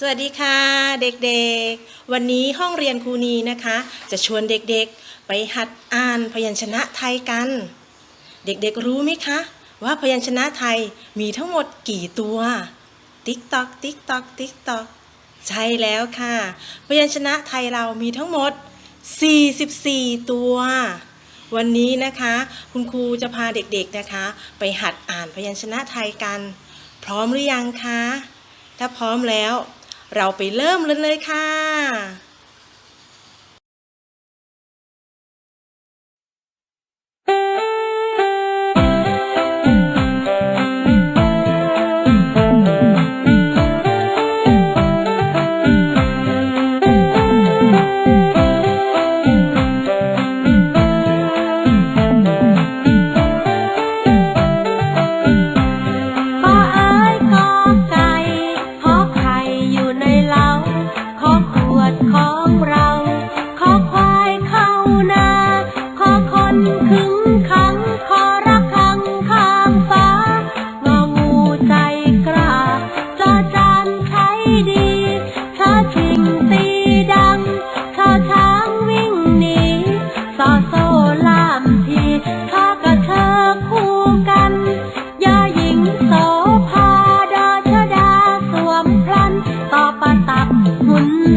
สวัสดีค่ะ เด็กๆ วันนี้ห้องเรียนครูนีนะคะ จะชวนเด็กๆ ไปหัดอ่านพยัญชนะไทยกัน เด็กๆรู้ไหมคะ ว่าพยัญชนะไทยมีทั้งหมดกี่ตัว ติ๊กตอกติ๊กตอกติ๊กตอกใช่แล้วค่ะ พยัญชนะไทยเรามีทั้งหมด 44 ตัว วันนี้นะคะ คุณครูจะพาเด็กๆนะคะ ไปหัดอ่านพยัญชนะไทยกัน พร้อมหรือยังคะ ถ้าพร้อมแล้ว เราไปเริ่มเลยเลยค่ะ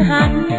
hạnh